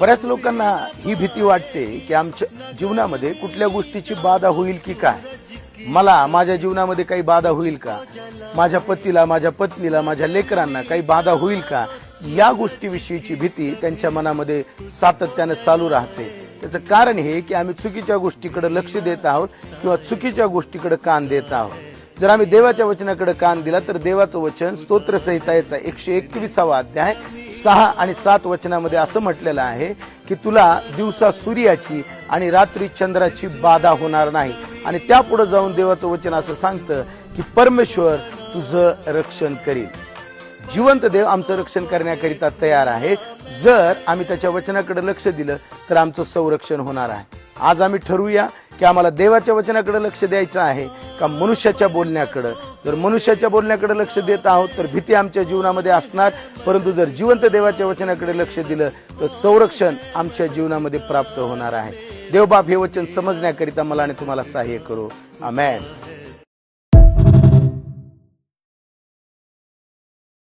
बऱ्याच लोकांना ही भीती वाटते की आमच्या जीवनामध्ये कुठल्या गोष्टीची बाधा होईल की काय? मला माझ्या जीवनामध्ये काही बाधा होईल का? माझ्या पतीला माझ्या पत्नीला माझ्या लेकरांना काही बाधा होईल का? या गोष्टीविषयीची भीती त्यांच्या मनामध्ये सातत्यानं चालू राहते. त्याचं कारण हे की आम्ही चुकीच्या गोष्टीकडे लक्ष देत आहोत किंवा चुकीच्या गोष्टीकडे कान देत आहोत. जर आम्ही देवाच्या वचनाकडे कान दिला तर देवाचं वचन स्तोत्रसहिताचा एकशे एकविसावा अध्याय सहा आणि सात वचनामध्ये असं म्हटलेलं आहे की तुला दिवसा सूर्याची आणि रात्री चंद्राची बाधा होणार नाही. आणि त्यापुढे जाऊन देवाचं वचन असं सांगतं की परमेश्वर तुझं रक्षण करील. जिवंत देव आमचं रक्षण करण्याकरिता तयार आहे. जर आम्ही त्याच्या वचनाकडे लक्ष दिलं तर आमचं संरक्षण होणार आहे. आज आम्ही ठरवूया की आम्हाला देवाच्या वचनाकडे लक्ष द्यायचं आहे का मनुष्याच्या बोलण्याकडं? जर मनुष्याच्या बोलण्याकडे लक्ष देत आहोत तर भीती आमच्या जीवनामध्ये असणार. परंतु जर जिवंत देवाच्या वचनाकडे लक्ष दिलं तर संरक्षण आमच्या जीवनामध्ये प्राप्त होणार आहे. देवबाप हे वचन समजण्याकरिता मला आणि तुम्हाला सहाय्य करू. आमेन.